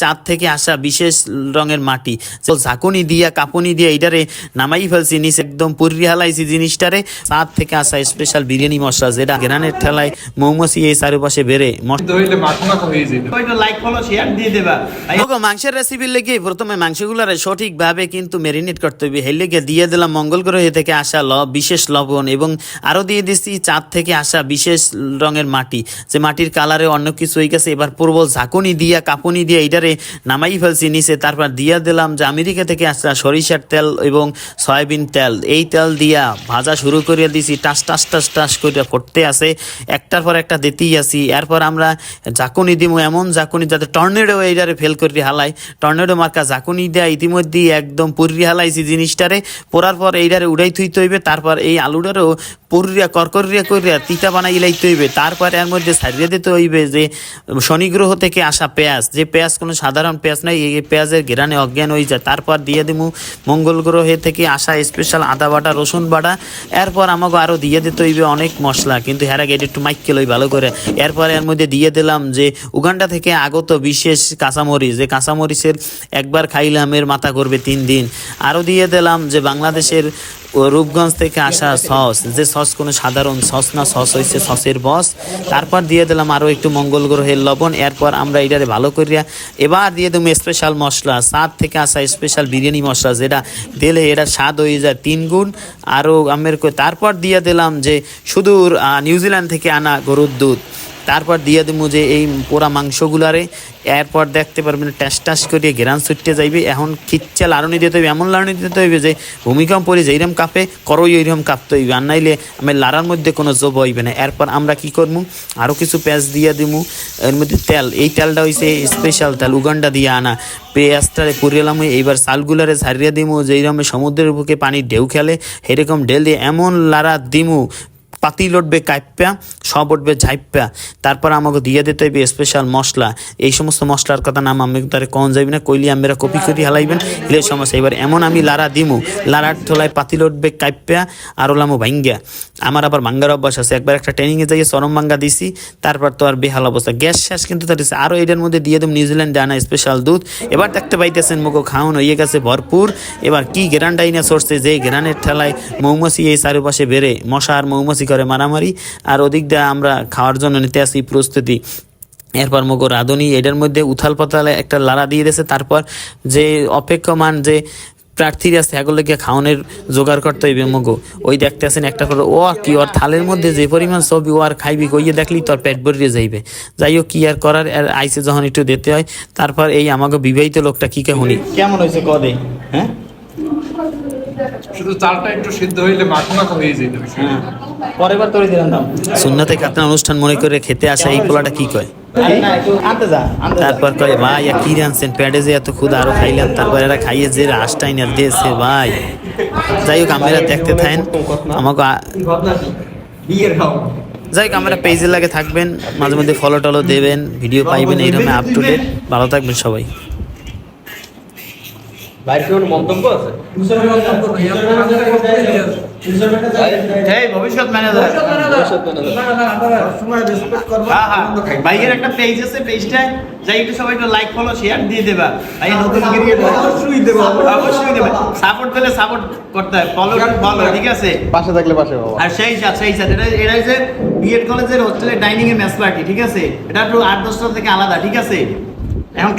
চাঁদ থেকে আসা বিশেষ রঙের মাটি। ঝাঁকুনি দিয়া কাপুনি দিয়া এটারে নামাই ফেলছি নিচে একদম পুরি হালাইছি জিনিসটারে। চাঁদ থেকে আসা স্পেশাল বিরিয়ানি মশলা যেটা গ্রানের ঠেলায় মৌমাছি এই চারিপাশে বেড়ে হয়ে মাংসের রেসিপির লেগে প্রথমে মাংসগুলারে সঠিকভাবে কিন্তু ম্যারিনেট করতে হবে হেলে গিয়ে দিয়ে দিলাম মঙ্গল গ্রহ থেকে আসা ল বিশেষ লবণ এবং আরও দিয়ে দিচ্ছি চাঁদ থেকে আসা বিশেষ রঙের মাটি। যে মাটির কালারে অন্য কিছু হয়ে গেছে এবার পূর্ব ঝাঁকুনি দিয়া কাপুনি দিয়া এটারে নামাই ফেলছি, নিচে তারপর দিয়া দিলাম যে আমেরিকা থেকে আসা সরিষার তেল এবং সয়াবিন তেল। এই তেল দিয়া ভাজা শুরু করিয়া দিছি, টাস টাস টাস টাস করে করতে আসে একটার পর একটা দিতেই আসি এরপর আমরা ঝাঁকুনি দিব এমন ঝাঁকুনি যাতে টর্নেডো এইটারে ফেল করি হালাই টর্নেডো মার্কা ঝাঁকুনি দেয়া ইতিমধ্যেই একদম পুরি হালাইছি জিনিসটারে। পোড়ার পর এইটারে উড়াই থুইতে হইবে, তারপর এই আলুটারও পুরিয়া করকরিয়া করিয়া তিতা বানাই লাইতে হইবে। তারপর এর মধ্যে ছাড়িয়ে দিতে হইবে যে, শনি গ্রহ থেকে আসা পেঁয়াজ। যে পেঁয়াজ কোনো সাধারণ পেঁয়াজ নয় এই পেঁয়াজের ঘেরানে অজ্ঞান হয়ে যায়। তারপর দিয়ে দিমু মঙ্গল গ্রহে থেকে আসা স্পেশাল আদা বাটা, রসুন বাটা। এরপর আমাকে আরও দিয়ে দিতে হইবে অনেক মশলা। কিন্তু আগে এটা একটু মাইকে লই ভালো করে। এরপর এর মধ্যে দিয়ে দিলাম যে, উগান্ডা থেকে আগত বিশেষ কাঁচামরিচ। যে কাঁচামরিচের একবার খাইলাম, এর মাথা করবে তিন দিন। আরও দিয়ে দিলাম যে, বাংলাদেশের ও রূপগঞ্জ থেকে আসা সস, যে সস কোনো সাধারণ সস না, সস হয়েছে সসের বস। তারপর দিয়ে দিলাম আরও একটু মঙ্গল গ্রহের লবণ, এরপর আমরা এটারে ভালো করিয়া এবার দিয়ে দেবো স্পেশাল মশলা, স্বাদ থেকে আসা স্পেশাল বিরিয়ানি মশলা, যেটা দিলে এটা স্বাদ হয়ে যায় তিন গুণ। আরও আমের তারপর দিয়ে দিলাম যে সুদূর নিউজিল্যান্ড থেকে আনা গরুর দুধ। তারপর দিয়ে দেবো যে এই পোড়া মাংসগুলারে। এরপর দেখতে পারবেন ট্যাস ট্যাস করিয়ে ঘেরান ছুটতে যাইবে। এখন খিচ্চা লাড়নি দিতে হইবে, এমন লাড়নি দিতে হইবে যে ভূমিকম্প পরে যেইরকম কাঁপে, করই ওইরকম কাঁপতে হইবে। আর নাইলে আমি লাড়ার মধ্যে কোনো জব হইবে না। এরপর আমরা কি করব আরও কিছু পেঁয়াজ দিয়ে দিমু। এর মধ্যে তেল, এই তেলটা হইছে স্পেশাল তেল, উগান্ডা দিয়ে আনা। পেঁয়াজটারে পুরিয়েলাম এইবার চালগুলারে ছাড়িয়ে দিমু। যেইরকম সমুদ্রের বুকে পানির ঢেউ খেলে সেরকম ঢেল দিয়ে এমন লাড়া দিমু। পাতি লটবে কাইপ্যা সব উঠবে ঝাইপ্যা তারপর আমাকে দিয়ে দিতে হইবে স্পেশাল মশলা। এই সমস্ত মশলার কথা নাম আমি তারে কন যাইবে না, কইলি আমরা কপি করি হালাইবেন এলে সমস্যা। এবার এমন আমি লারা দিমু লারার থলায় পাতি উঠবে কাইপ্যা আর ওলামো ভাঙ্গা আমার আবার ভাঙ্গার অভ্যাস আছে, একবার একটা ট্রেনিংয়ে যাইয়ে চরম ভাঙ্গা দিছি, তারপর তো আর বেহাল অবস্থা। গ্যাস শেষ কিন্তু তার। আরও এটার মধ্যে দিয়ে দেব নিউজিল্যান্ডে আনা স্পেশাল দুধ। এবার দেখতে পাইতেছেন মুখো খাওয়ান হয়ে গেছে ভরপুর। এবার কি গ্রান্ডাই না সরছে যে গ্রানের ঠেলায় মৌমাছি এই চারিপাশে বেড়ে, মশা আর মৌমাছি করে মারামারি। আর ওদিক দিয়ে আমরা খাওয়ার জন্য নিতে আসি প্রস্তুতি। এরপর মগো রাঁধুনি এটার মধ্যে উথাল পাতালে একটা লাড়া দিয়ে দিয়েছে। তারপর যে অপেক্ষমান যে প্রার্থীরা আছে, এগুলোকে খাওয়ানোর জোগাড় করতে হইবে মগো ওই দেখতে আসেন একটা করে ও কি ওর থালের মধ্যে যে পরিমাণ সবই ও আর খাইবি, কইয়ে দেখলি তোর পেট ভরিয়ে যাইবে। যাই হোক, কি আর করার আর আইসে যখন একটু দিতে হয়, তারপর এই আমাকে বিবাহিত লোকটা কি কেমনি কেমন হয়েছে কদে? হ্যাঁ? শুধু চালটা একটু সিদ্ধ হইলে মাখো মাখো হয়ে যেত হ্যাঁ। পরের বার তোরে দিলাম দাম। সুন্নাতে কাতনা অনুষ্ঠান মনে করে খেতে আসা এই পোলাটা কি কয়? তারপর কয় ভাই কি রানছেন প্যাডে যে এত ক্ষুদা আরও খাইলাম। তারপর এরা খাইয়ে যে রাসটাই না দিয়েছে ভাই। যাই হোক আমরা দেখতে থাকেন। আমাকে যাই হোক আমরা পেজে লাগে থাকবেন। মাঝে মধ্যে ফলো টলো দেবেন। ভিডিও পাইবেন এইরকম আপ টু ডেট ভালো থাকবেন সবাই। বাইরে কোনো মন্তব্য আছে? ভবিষ্যৎ ম্যানেজার হ্যাঁ হ্যাঁ। ভাইয়ের একটা পেজ আছে পেজটা যাই একটু সবাই একটু লাইক ফলো শেয়ার দিয়ে দেবা। ভাই নতুন অবশ্যই দেবো অবশ্যই দেবে। সাপোর্ট পেলে সাপোর্ট করতে হয়। ফলো ফলো ঠিক আছে? পাশে থাকলে পাশে বাবা আর সেই সাথে সেই সাথে এটা এটা হচ্ছে বিএড কলেজের হোস্টেলের ডাইনিং এর মেস পার্টি ঠিক আছে? এটা একটু আট দশটা থেকে আলাদা ঠিক আছে? এখন